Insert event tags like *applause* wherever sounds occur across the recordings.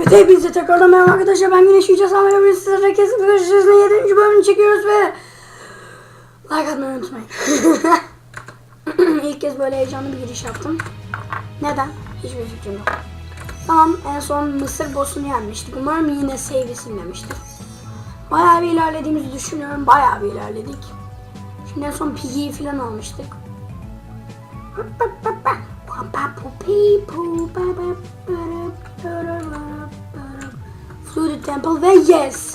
Evet hepinize tekrardan merhaba arkadaşlar ben Güneş Yüce Samer ve sizlere kesin arkadaşlarınızla 7. bölümünü çekiyoruz ve like atmayı unutmayın. *laughs* İlk kez böyle heyecanlı bir giriş yaptım. Neden? Hiçbir fikrim yok. Tamam en son Mısır boss'unu yenmiştik. Umarım yine save'i silmemiştir. Bayağı bir ilerlediğimizi düşünüyorum. Bayağı bir ilerledik. Şimdi en son Piggy'yi falan almıştık. Fluid Temple ve yes.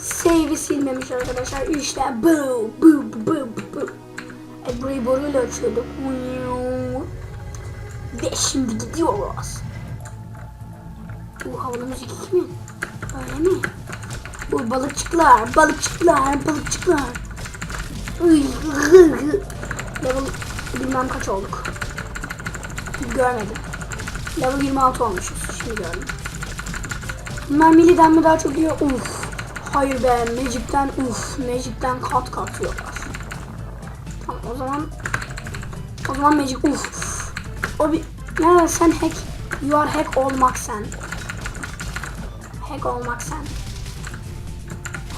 Save'i silmemiş arkadaşlar. İşte bu bu bu bu. E, burayı boruyla açıyorduk. Ve şimdi gidiyoruz. Bu havalı müzik kimin? Öyle mi? Bu balıkçıklar, balıkçıklar, balıkçıklar. Level bilmem kaç olduk. Görmedim. Level 26 olmuşuz. Şimdi gördüm. Bunlar Milli'den mi daha çok iyi? Uf. Hayır be. Magic'ten uf. Magic'ten kat kat yiyorlar. Tamam o zaman o zaman Magic uf. O bir ya sen hack you are hack olmak sen. Hack olmak sen.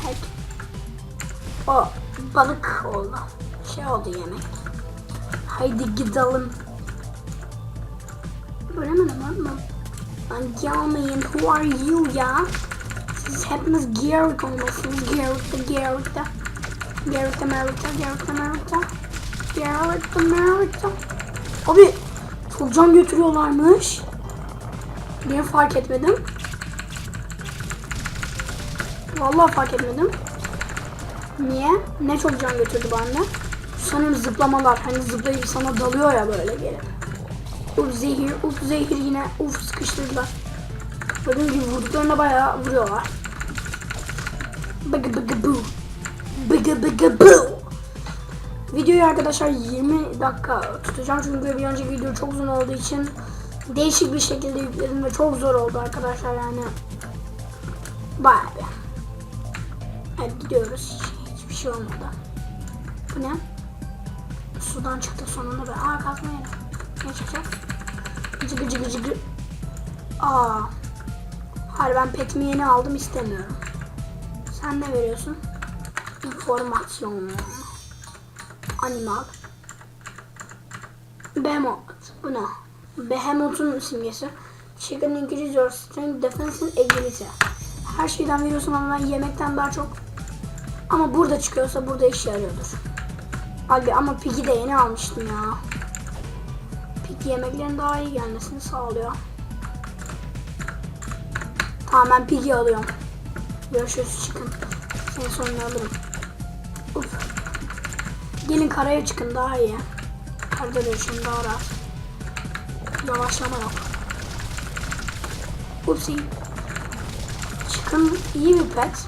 Hack. O balık oldu. Şey oldu yemek. Haydi gidelim. Göremedim lan ben. Gelmeyin. Who are you ya? Siz hepiniz Garrick olmalısınız. Garrick'te, Garrick'te. Garrick'te, Merrick'te, Garrick'te, Merrick'te. Garrick'te, Merrick'te. Abi çok götürüyorlarmış. Niye fark etmedim? Vallahi fark etmedim. Niye? Ne çok götürdü bana? Sanırım zıplamalar. Hani zıplayıp sana dalıyor ya böyle gelip. Uf zehir, uf zehir yine. Uf sıkıştırdılar. Gördüğünüz gibi vurduklarına bayağı vuruyorlar. Bıgı bıgı bu. Bıgı bıgı bu. Videoyu arkadaşlar 20 dakika tutacağım çünkü bir önceki video çok uzun olduğu için değişik bir şekilde yükledim ve çok zor oldu arkadaşlar yani. Bayağı bir. Hadi gidiyoruz. Hiçbir şey olmadı. Bu ne? Sudan çıktı sonunda be. Aa kalkma yere. Ne çıkacak? Cıgı cıgı cıgı. Aa. Hayır ben petimi yeni aldım istemiyorum. Sen ne veriyorsun? İnformasyon. Animal. Behemoth. Bu ne? Behemoth'un simgesi. Chicken increase your strength, defense agility. Her şeyden veriyorsun ama ben yemekten daha çok. Ama burada çıkıyorsa burada işe yarıyordur. Abi ama Piggy de yeni almıştım ya. Yemeklerin daha iyi gelmesini sağlıyor. Tamam ben Piggy alıyorum. Görüşürüz çıkın. Seni sonra alırım. Uf. Gelin karaya çıkın daha iyi. Karada dönüşüm daha rahat. Yavaşlama yok. Upsi. Çıkın iyi bir pet.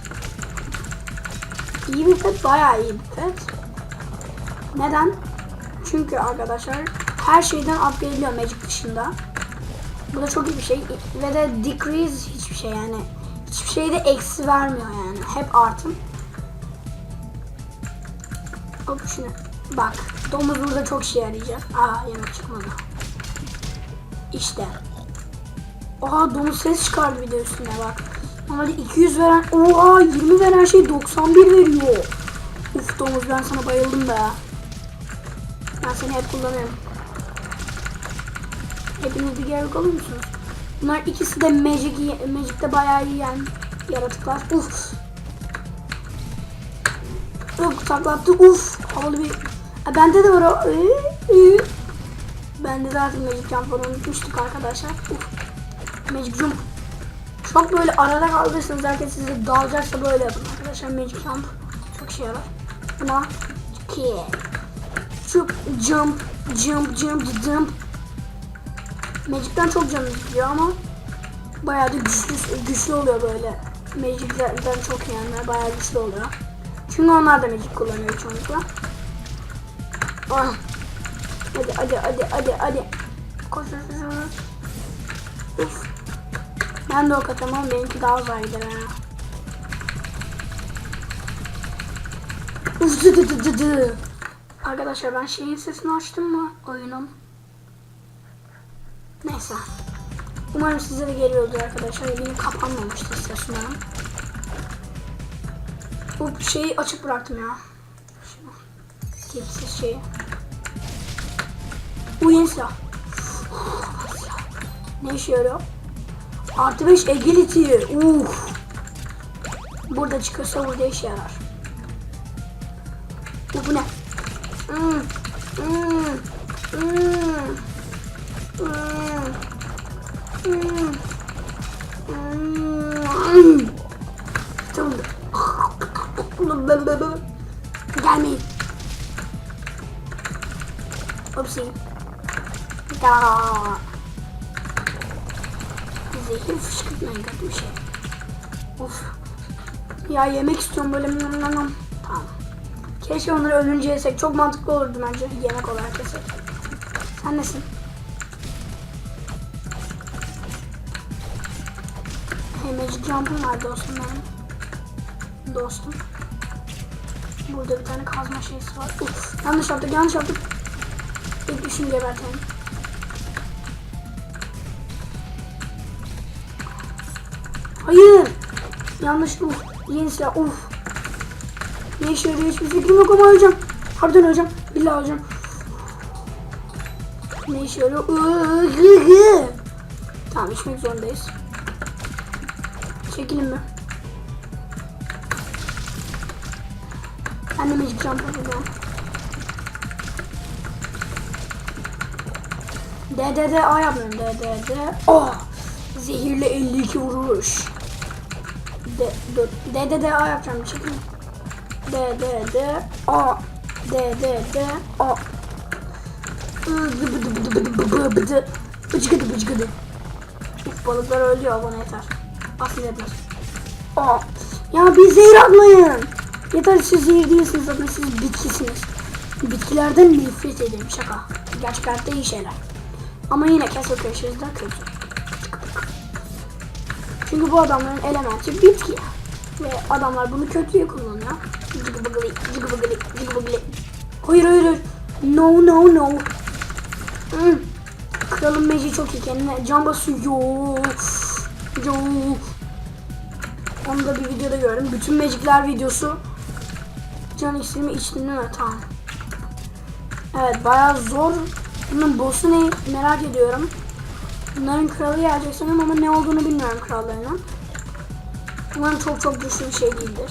İyi bir pet bayağı iyi bir pet. Neden? Çünkü arkadaşlar her şeyden upgrade'liyor Magic dışında. Bu da çok iyi bir şey. Ve de decrease hiçbir şey yani. Hiçbir şeyde eksi vermiyor yani. Hep artın. Hop şunu. Bak. Domuz burada çok işe yarayacak. Aa yemek çıkmadı. İşte. Oha domuz ses çıkardı bir de üstüne bak. Normalde 200 veren, oha 20 veren şey 91 veriyor. Uf domuz ben sana bayıldım be. Ben seni hep kullanıyorum. Hepiniz bir gerek olur musunuz? Bunlar ikisi de Magic, Magic'te bayağı iyi yaratıklar. Uf. Uf taklattı. Uf. Havalı bir. Ha, bende de var o. Ee, ee. Bende zaten Magic Jump var unutmuştuk arkadaşlar. Uf. Magic Jump. Çok böyle arada kaldıysanız herkes size dalacaksa böyle yapın arkadaşlar. Magic Jump çok şey yarar. Buna kick. Jump, jump, jump, jump, jump. Magic'ten çok canım gidiyor ama bayağı da güçlü, güçlü oluyor böyle. Magic'den çok yiyenler bayağı güçlü oluyor. Çünkü onlar da Magic kullanıyor çoğunlukla. Ah. Hadi hadi hadi hadi hadi. Koş koş koş. Uf. Ben de o katamam benimki daha uzaydır ha. Uf dı dı dı dı. Arkadaşlar ben şeyin sesini açtım mı oyunun? Neyse. Umarım size de geliyordur arkadaşlar. Yine kapanmamıştır ses umarım. Bu şeyi açık bıraktım ya. Tipsiz şeyi. Bu yeni silah. Ne işe yarıyor? Artı 5 agility. Uf. Burada çıkıyorsa burada işe yarar. Bu, bu ne? Hmm. Hmm. Hmm. Gelmeyin. Upsi. Ya. Zehir fışkırtmayın kötü bir şey. Of. Ya yemek istiyorum böyle. Nam nam nam. Tamam. Keşke onları ölünce yesek. Çok mantıklı olurdu bence yemek olarak yesek. Sen nesin? Magic Jump'ım var dostum benim. Dostum. Burada bir tane kazma şeysi var. Uf, yanlış yaptık, yanlış yaptık. İlk düşün gebertelim. Hayır. Yanlış uf. Yeni silah uf. Ne işe yarıyor hiçbir fikrim yok ama hocam. Harbiden hocam. Billahi hocam. Ne işe yarıyor? Iıı, Tamam içmek zorundayız. Çekilin mi? Ben de magic jump yapacağım. D D D A yapmıyorum. D D D O. Zehirli 52 vuruş. D. D D D A yapacağım. Çekilin. D D D A. D D D A. Bıcıgıdı. Uf balıklar ölüyor bana yeter. Aslında yeter. Aa, ya bir zehir atmayın. Yeter siz zehir değilsiniz zaten siz bitkisiniz. Bitkilerden nefret ederim şaka. Gerçek hayatta iyi şeyler. Ama yine Castle Crashers'da kötü. Çünkü bu adamların elementi bitki. Ve adamlar bunu kötüye kullanıyor. Cıgı bıgılı, cıgı bıgılı, cıgı bıgılı. Hayır hayır hayır. No no no. Hmm. Kralın Meci çok iyi kendine can basıyor. Yok. Onu da bir videoda gördüm. Bütün Magic'ler videosu. Can iksirimi içtin değil mi? Tamam. Evet bayağı zor. Bunun boss'u ne merak ediyorum. Bunların kralı gelecek sanırım ama ne olduğunu bilmiyorum krallarının. Umarım çok çok güçlü bir şey değildir.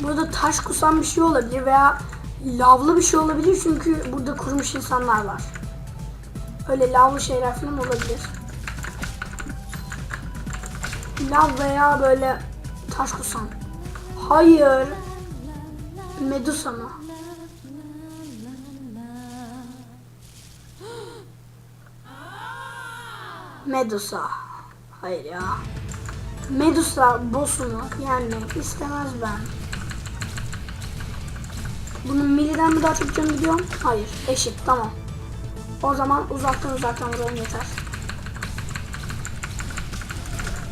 Burada taş kusan bir şey olabilir veya lavlı bir şey olabilir çünkü burada kurumuş insanlar var. Öyle lavlı şeyler falan olabilir. Lav veya böyle taş kusan. Hayır. Medusa mı? Medusa. Hayır ya. Medusa boss'unu yenmek istemez ben. Bunun miliden mi daha çok canı gidiyor? Hayır. Eşit. Tamam. O zaman uzaktan uzaktan vuralım yeter.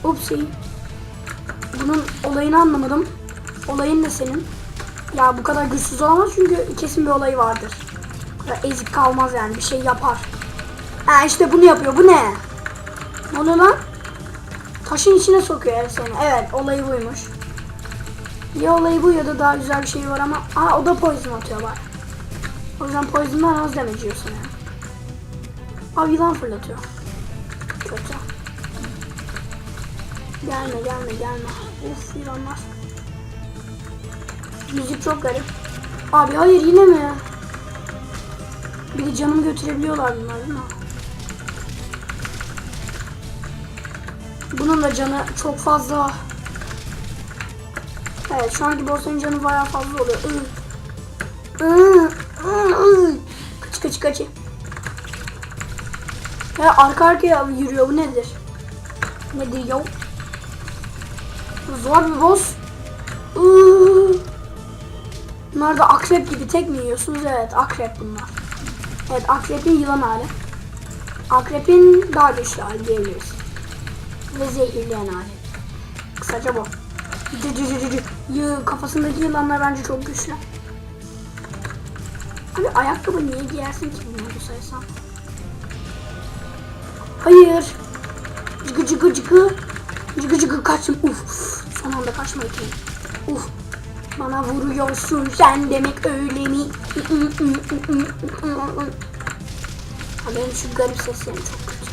Upsi. Bunun olayını anlamadım. Olayın ne senin? Ya bu kadar güçsüz olamaz çünkü kesin bir olayı vardır. Kadar ezik kalmaz yani bir şey yapar. Ha işte bunu yapıyor. Bu ne? Ne oluyor lan? Taşın içine sokuyor el seni. Evet olayı buymuş. Ya olayı bu ya da daha güzel bir şey var ama Aa o da poison atıyor bak. O yüzden poison'dan az damage yiyorsun yani. Aa yılan fırlatıyor. Kötü. Gelme gelme gelme. Uf yılanlar. Müzik çok garip. Abi hayır yine mi? Bir de canımı götürebiliyorlar bunlar değil mi? Bunun da canı çok fazla. Evet şu anki boss'un canı bayağı fazla oluyor. Kaç kaç kaç. Ya arka arkaya yürüyor bu nedir? Nedir yo? Zor bir boss. Iı. Bunlar da akrep gibi tek mi yiyorsunuz? Evet akrep bunlar. Evet akrepin yılan hali. Akrepin daha güçlü hali diyebiliriz. Ve zehirleyen hali. Kısaca bu. Cı cı cı cı. Yı, kafasındaki yılanlar bence çok güçlü. Abi ayakkabı niye giyersin ki bunu bu saysam? Hayır. Cıgı cıgı cıgı. Cıgı cıgı kaçtım. Uf. Son anda kaçma ki. Uf. Bana vuruyorsun sen demek öyle mi? Ha, benim şu garip seslerim çok kötü.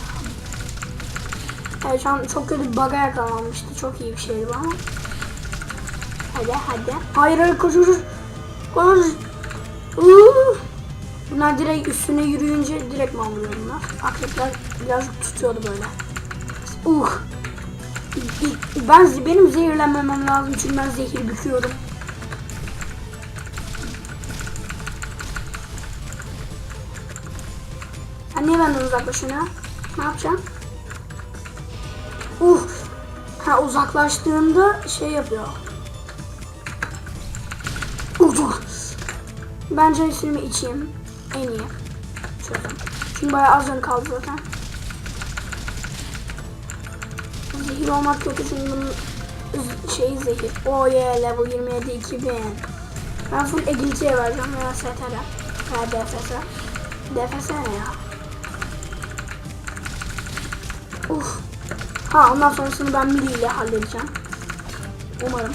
Evet şu an çok kötü bir bug'a yakalanmıştı. Çok iyi bir şeydi ama. Hadi hadi. Hayır hayır koş koş. Koş. Bunlar direkt üstüne yürüyünce direkt mi alıyor bunlar? Akrepler birazcık tutuyordu böyle. Uh. Ben benim zehirlenmemem lazım çünkü ben zehir büküyorum. Sen niye benden uzaklaşıyorsun ya? Ne yapacaksın? Uh. Ha uzaklaştığında şey yapıyor. Uh, dur. Bence ismimi içeyim. En iyi. Çözüm. Çünkü bayağı az ön kaldı zaten. Zehir olmak kötü çünkü bunun şeyi zehir. Oh yeah level 27 2000. Ben full Egilci'ye vereceğim veya STR'e. Veya DFS'e. DFS ne ya? Uf. Ha ondan sonrasını ben Mili ile halledeceğim. Umarım.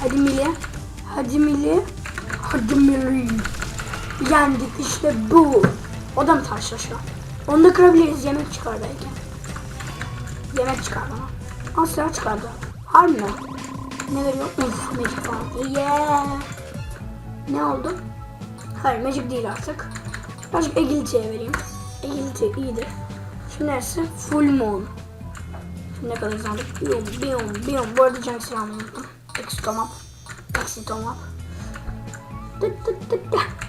Hadi Mili. Hadi Mili. Hadi Mili. Yendik işte bu. O da mı taşlaşıyor? Onu da kırabiliriz. Yemek çıkar belki. Yemek çıkar bana. Aa çıkardı. Harbi mi? Ne veriyor? Uf magic falan. Yeah. Ne oldu? Hayır magic değil artık. Birazcık Agility'ye vereyim. Agility iyidir. Şimdi neresi? Full moon. Şimdi ne kadar zannet? Biyom, biyom, biyom. Bu arada canı silahımı unuttum. Exitomap. Exitomap. Tıt tıt tıt tıt. Hoppa hoppa. Ba ba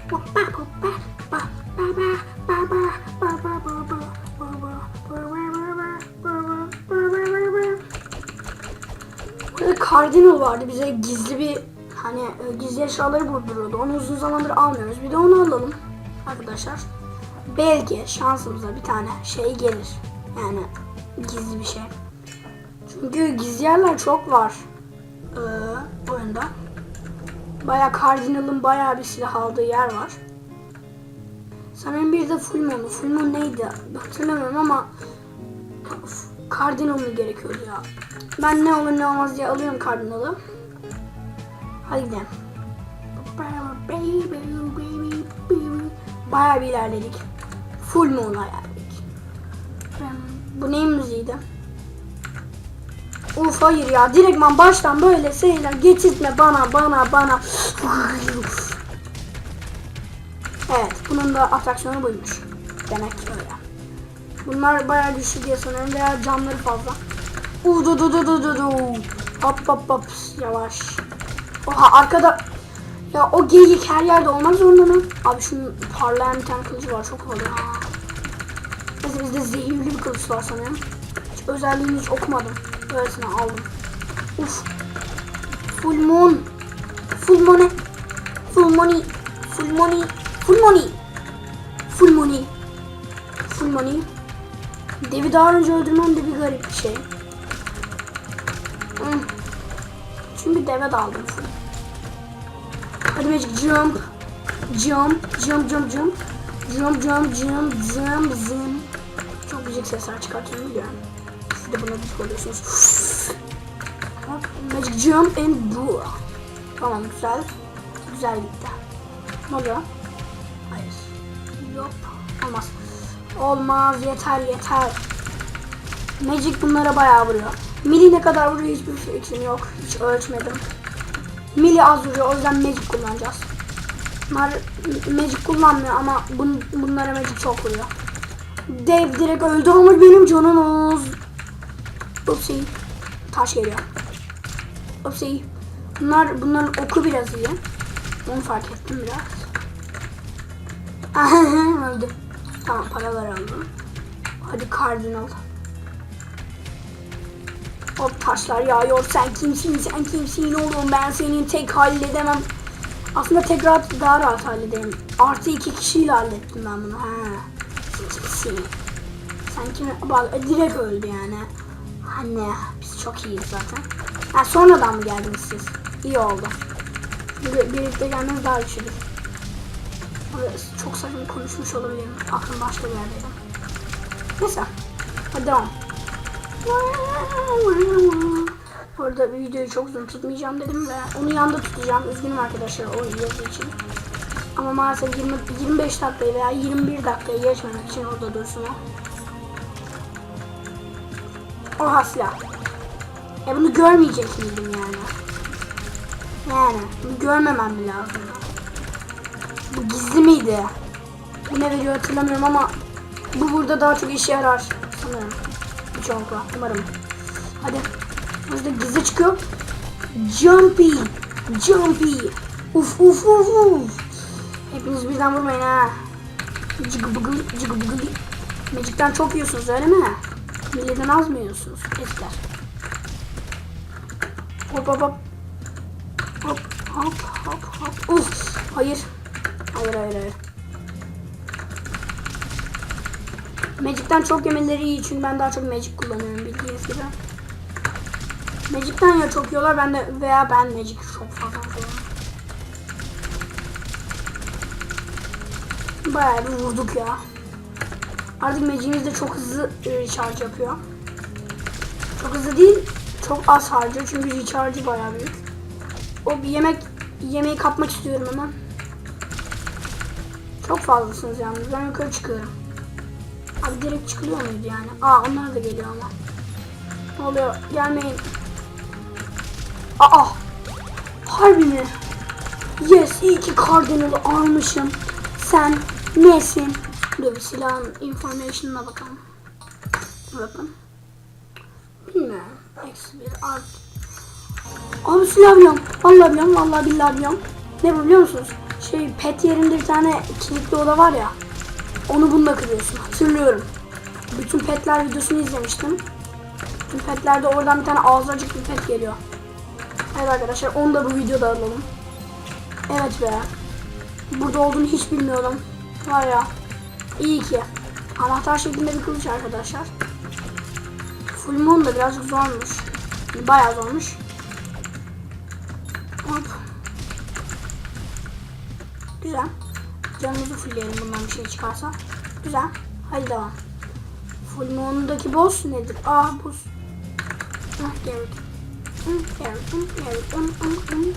Burada kardinal vardı bize gizli bir hani e, gizli eşyaları bulduruyordu. Onu uzun zamandır almıyoruz. Bir de onu alalım arkadaşlar. Belki şansımıza bir tane şey gelir. Yani gizli bir şey. Çünkü gizli yerler çok var. Ee, oyunda. Baya Cardinal'ın bayağı bir silah aldığı yer var. Sanırım bir de. Full Moon neydi? Hatırlamıyorum ama Of, Cardinal'ı gerekiyordu ya. Ben ne olur ne olmaz diye alıyorum Cardinal'ı. Hadi gidelim. Bayağı bir ilerledik. Full Moon'a geldik. Bu neyin müziğiydi? Uf hayır ya direktman baştan böyle şeyler getirtme bana bana bana. Evet bunun da atraksiyonu buymuş. Demek ki öyle. Bunlar bayağı güçlü diye sanıyorum veya canları fazla. Uuu du du du du du. Hop hop hop yavaş. Oha arkada ya o geyik her yerde olmak zorunda mı? Abi şunun parlayan bir tane kılıcı var çok havalı ha. Neyse bizde zehirli bir kılıç var sanırım. Hiç özelliğini hiç okumadım. Öylesine aldım. Uf. Full moon. Full money. Full money. Full money. Full money. Full money. Full money. Devi daha önce öldürmem de bir garip bir şey. Hmm. Çünkü deve daldım full. Hadi Magic jump. Jump, jump, jump, jump. Jump, jump, jump, jump, zım. Çok güzel sesler çıkartıyorum biliyorum. Siz de buna dik oluyorsunuz. Magic jump and bu. Tamam güzel. Güzel gitti. Ne oluyor? Hayır. Yok. Olmaz. Olmaz. Yeter yeter. Magic bunlara bayağı vuruyor. Mili ne kadar vuruyor hiçbir fikrim yok. Hiç ölçmedim. Mili az vuruyor o yüzden Magic kullanacağız. Bunlar Magic kullanmıyor ama bun, bunlara Magic çok vuruyor. Dev direkt öldü ama benim canım az. Upsi. Taş geliyor. Upsi. Bunlar, bunların oku biraz iyi. Onu fark ettim biraz. *laughs* öldü. Tamam paralar aldım. Hadi kardinal. Hop taşlar yağıyor. Sen kimsin? Sen kimsin oğlum? Ben senin tek halledemem. Aslında tekrar daha rahat hallederim. Artı iki kişiyle hallettim ben bunu. Ha. Sen kimsin? Sen kimi? Bak direkt öldü yani. Anne biz çok iyiyiz zaten. Ha sonradan mı geldiniz siz? İyi oldu. Çünkü birlikte gelmeniz daha güçlüdür. Çok saçma konuşmuş olabilirim. Aklım başka bir yerdeydi. Neyse. Hadi devam. Bu arada bir videoyu çok uzun tutmayacağım dedim ve onu yanda tutacağım. Üzgünüm arkadaşlar o yazı için. Ama maalesef 20, 25 dakikayı veya 21 dakikayı geçmemek için orada dursun o. Oha silah. Ya bunu görmeyecek miydim yani? Yani bunu görmemem lazım? Bu gizli miydi? Bu ne veriyor hatırlamıyorum ama bu burada daha çok işe yarar sanırım. Çoğunlukla umarım. Hadi. Burada gizli çıkıyor. Jumpy. Jumpy. Uf uf uf uf. Hepiniz birden vurmayın ha. Cıgıbıgı cıgıbıgı. Magic'ten çok yiyorsunuz öyle mi? Milleten az mı yiyorsunuz? Eskiler. Hop hop hop. Hop hop hop hop. Uf. Hayır. Hayır hayır hayır. Magic'ten çok yemeleri iyi çünkü ben daha çok Magic kullanıyorum bildiğiniz gibi. Magic'ten ya çok yiyorlar ben de veya ben Magic çok fazla yiyorum. Bayağı bir vurduk ya. Artık Magic'imiz de çok hızlı e, recharge yapıyor. Çok hızlı değil, çok az harcıyor çünkü recharge'ı bayağı büyük. O bir yemek yemeği kapmak istiyorum hemen. Çok fazlasınız yalnız. Ben yukarı çıkıyorum. Abi direkt çıkılıyor muydu yani? Aa onlar da geliyor ama. Ne oluyor? Gelmeyin. Aa! Harbi mi? Yes, iyi ki Cardinal'ı almışım. Sen nesin? Dur silahın information'ına bakalım. Bakın. Bilmiyorum. Eksi bir art. Abi silah biliyorum. Vallahi biliyorum. Vallahi billahi biliyorum. Ne bu biliyor musunuz? Şey pet yerinde bir tane kilitli oda var ya. Onu bununla kırıyorsun. Hatırlıyorum. Bütün petler videosunu izlemiştim. Bütün petlerde oradan bir tane ağzacık bir pet geliyor. Evet arkadaşlar onu da bu videoda alalım. Evet be. Burada olduğunu hiç bilmiyordum. Var ya. İyi ki. Anahtar şeklinde bir kılıç arkadaşlar. Full Moon da birazcık zormuş. Bayağı zormuş. Hop. Güzel. Canımızı fullleyelim bundan bir şey çıkarsa. Güzel. Hadi devam. Full Moon'daki boss nedir? Aa hı, hı.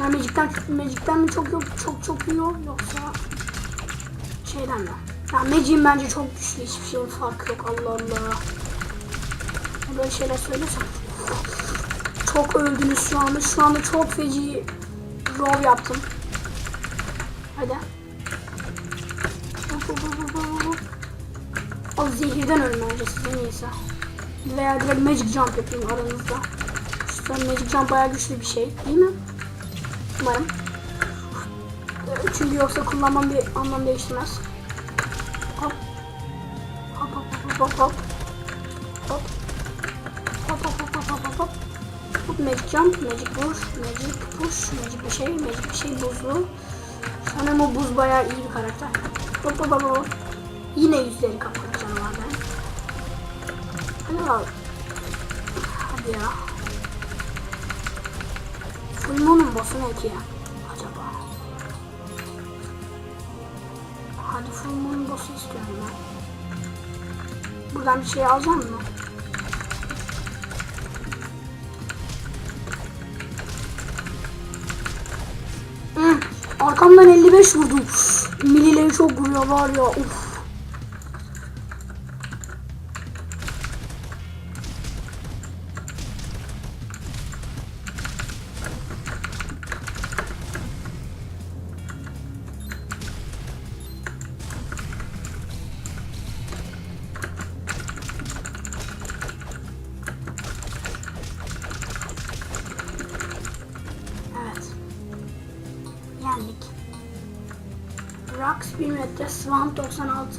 Ya Magic'ten, Magic'ten mi çok yok, çok çok yiyor yoksa şeyden mi? Ya Magic'in bence çok güçlü, hiçbir şeyin farkı yok Allah Allah. Böyle şeyler söylesem. Çok öldünüz şu anda, şu anda çok feci rov yaptım. Hadi. O zehirden ölüm önce size neyse. Veya direkt magic jump yapayım aranızda. An magic jump bayağı güçlü bir şey değil mi? Umarım. Çünkü yoksa kullanmam bir anlam değiştirmez. Hop. Hop hop hop hop hop. Hop. Hop hop hop hop hop magic jump, magic push, magic push, magic bir şey, magic bir şey buzlu. Sanırım o buz bayağı iyi bir karakter. Hop hop hop hop. Yine yüzleri kapalı canavardan. Hadi al. Hadi ya. Full Moon'un boss'u ne ki ya? Buradan bir şey alacağım mı? Hı, arkamdan 55 vurdu. Millileri çok vuruyor var ya. Uf.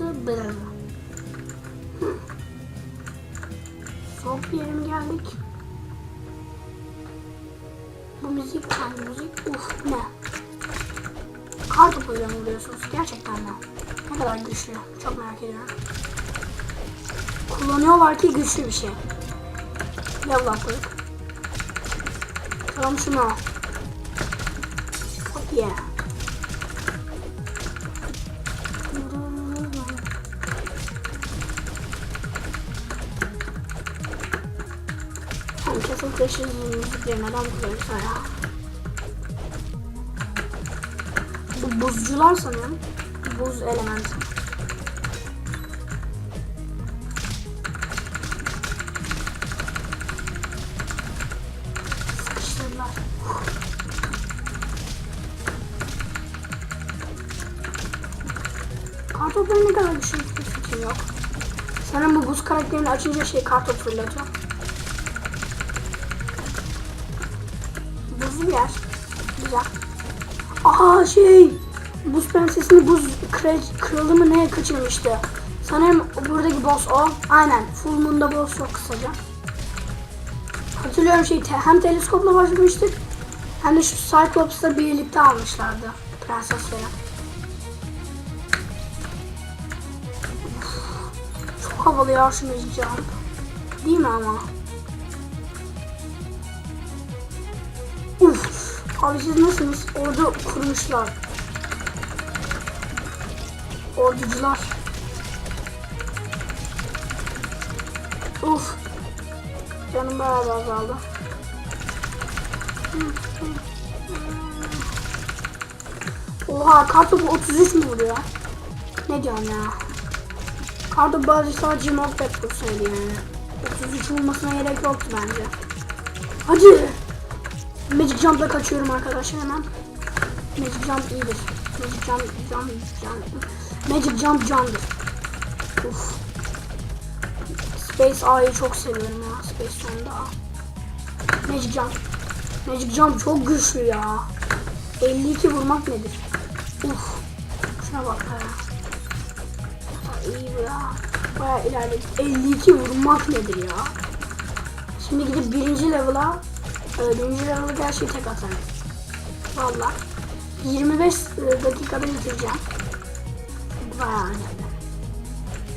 96, Brr. Hı. Soğuk bir yere mi geldik? Bu müzik hangi müzik? Uf ne? Kar topuyla vuruyorsunuz? Gerçekten mi? Ne kadar güçlü? Çok merak ediyorum. Kullanıyorlar ki güçlü bir şey. Level atladık. Tamam şunu. Hop yeah. Battle Crash'ın müzikleri neden bu buzcular sanırım. Buz elementi. Sıkıştırdılar. Kartopları ne kadar hiçbir fikrim yok. Sanırım bu buz karakterini açınca şey kartop fırlatıyor. Bir yer. Güzel. Aa şey. Buz prensesini buz kral, kralı mı ne kaçırmıştı. Sanırım buradaki boss o. Aynen. Full Moon'da boss çok kısaca. Hatırlıyorum şey te- hem teleskopla başlamıştık hem de şu Cyclops'la birlikte almışlardı prensesleri. Çok havalı ya şu müzik. Değil mi ama? Abi siz nasılsınız? Orada kurmuşlar. Orducular. Uf. Canım bayağı bir azaldı. Oha kartopu 33 mu vuruyor? Ne diyorsun ya? Kartopu bazı sadece knockback vursaydı yani. 33 vurmasına gerek yoktu bence. Hadi. Magic Jump'la kaçıyorum arkadaşlar hemen. Magic Jump iyidir. Magic Jump, Jump, Jump. Magic Jump candır. Uf. Space A'yı çok seviyorum ya. Space sonunda. Magic Jump. Magic Jump çok güçlü ya. 52 vurmak nedir? Uf. Şuna bak ya. Ya iyi bu ya. Baya ilerledik. 52 vurmak nedir ya? Şimdi gidip birinci level'a e, birinci level'a gerçeği tek atarım. Valla. 25 dakikada bitireceğim. Bayağı önemli.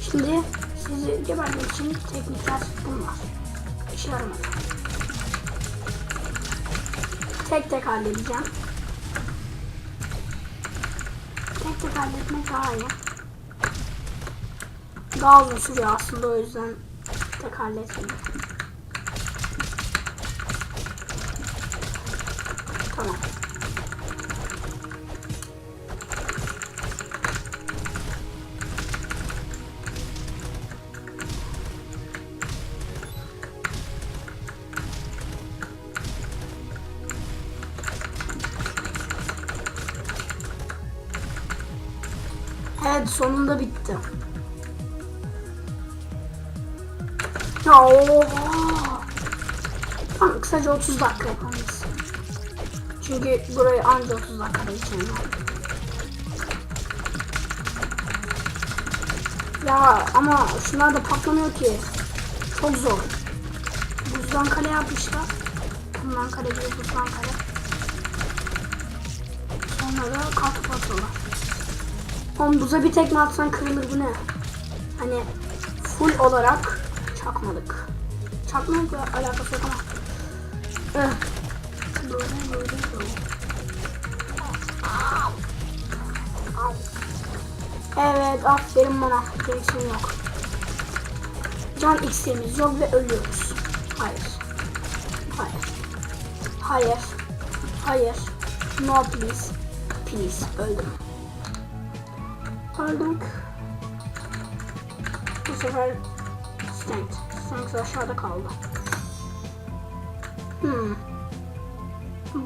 Şimdi sizi gebermek için teknikler bunlar. İşe yaramadı. Tek tek halledeceğim. Tek tek halletmek daha iyi. Daha uzun sürüyor aslında o yüzden tek halletmedim. Tamam. Evet sonunda bitti. Ya oha. Tamam kısaca 30 dakika yapamayız. Çünkü burayı anca 30 dakikada geçelim. Ya ama şunlar da patlamıyor ki. Çok zor. Buzdan kale yapmışlar. Bundan kale gibi buzdan kale. Sonra da kalkıp atıyorlar. Oğlum buza bir tekme atsan kırılır bu ne? Hani full olarak çakmadık. Çakmadıkla alakası yok ama. Eh. Evet aferin bana. Gereksinim yok. Can iksirimiz yok ve ölüyoruz. Hayır. Hayır. Hayır. Hayır. No please. Please. Öldüm. Öldük. Bu sefer Strength. Strength aşağıda kaldı. Hmm.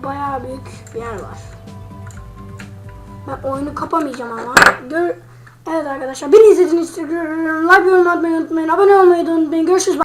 Bayağı büyük bir yer var. Ben oyunu kapamayacağım ama. Gör evet arkadaşlar beni izlediğiniz için like yorum atmayı unutmayın. Abone olmayı unutmayın. Görüşürüz.